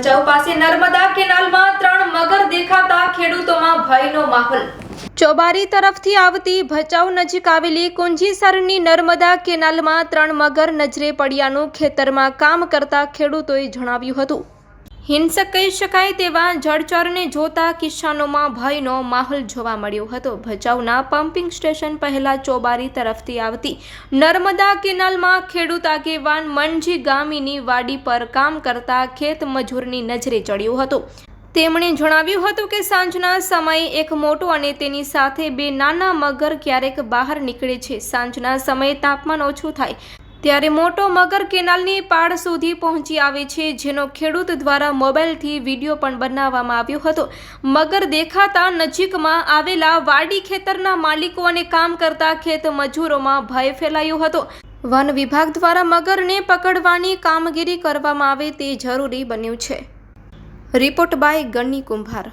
નર્મદા કેનાલમાં ત્રણ મગર દેખાતા ખેડૂતોમાં ભયનો માહોલ. ચોબારી તરફથી આવતી ભચાઉ નજીક આવેલી કુંજીસરની નર્મદા કેનાલમાં ત્રણ મગર નજરે પડ્યાનું ખેતરમાં કામ કરતા ખેડૂતોએ જણાવ્યું હતું. હિંસક કહી શકાય તેવા જળચરને જોતા કિસાનોમાં ભયનો માહોલ જોવા મળ્યો હતો. ભચાઉના પમ્પિંગ સ્ટેશન પહેલા ચોબારી તરફથી આવતી નર્મદા કેનાલમાં ખેડૂત આગેવાન મનજી ગામીની વાડી પર કામ કરતા ખેત મજૂરની નજરે ચડ્યો હતો. તેમણે જણાવ્યું હતું કે સાંજના સમયે એક મોટો અને તેની સાથે બે નાના મગર ક્યારેક બહાર નીકળે છે. સાંજના સમયે તાપમાન ઓછું થાય ત્યારે મોટો મગર કેનાલની પાળ સુધી પહોંચી આવે છે, જેનો ખેડૂત દ્વારા મોબાઈલથી વીડિયો પણ બનાવવામાં આવ્યો હતો. મગર દેખાતા નજીકમાં આવેલા વાડી ખેતરના માલિકો અને કામ કરતા ખેત મજૂરોમાં ભય ફેલાયો હતો. વન વિભાગ દ્વારા મગરને પકડવાની કામગીરી કરવામાં આવે તે જરૂરી બન્યું છે. રિપોર્ટ બાય ગણની કુંભાર.